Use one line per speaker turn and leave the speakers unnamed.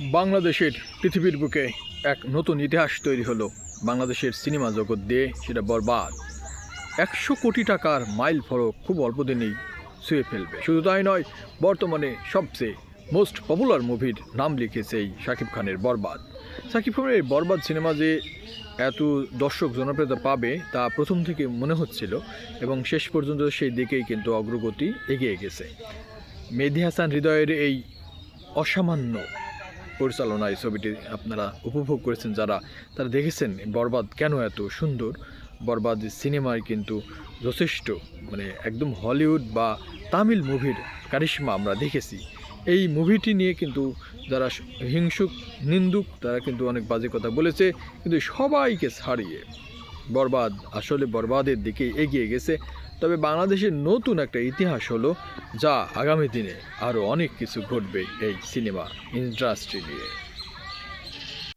বাংলাদেশের পৃথিবীর বুকে এক নতুন ইতিহাস তৈরি হলো। বাংলাদেশের সিনেমা জগৎ দিয়ে সেটা বরবাদ। একশো কোটি টাকার মাইল ফরক খুব অল্প দিনেই ছুঁয়ে ফেলবে। শুধু তাই নয়, বর্তমানে সবচেয়ে মোস্ট পপুলার মুভির নাম লিখেছে এই শাকিব খানের বরবাদ। শাকিব খানের বরবাদ সিনেমা যে এত দর্শক জনপ্রিয়তা পাবে তা প্রথম থেকে মনে হচ্ছিল এবং শেষ পর্যন্ত সেই দিকেই কিন্তু অগ্রগতি এগিয়ে গেছে। মেহেদি হাসান হৃদয়ের এই অসামান্য পরিচালনা এই ছবিটি আপনারা উপভোগ করেছেন, যারা তারা দেখেছেন বরবাদ কেন এত সুন্দর? বরবাদ সিনেমায় কিন্তু যথেষ্ট মানে একদম হলিউড বা তামিল মুভির কারিশ্মা আমরা দেখেছি। এই মুভিটি নিয়ে কিন্তু যারা হিংসুক, নিন্দুক, তারা কিন্তু অনেক বাজে কথা বলেছে, কিন্তু সবাইকে ছাড়িয়ে বরবাদ আসলে বরবাদের দিকে এগিয়ে গেছে। তবে বাংলাদেশের নতুন একটা ইতিহাস হলো, যা আগামী দিনে আরও অনেক কিছু ঘটবে এই সিনেমা ইন্ডাস্ট্রি নিয়ে।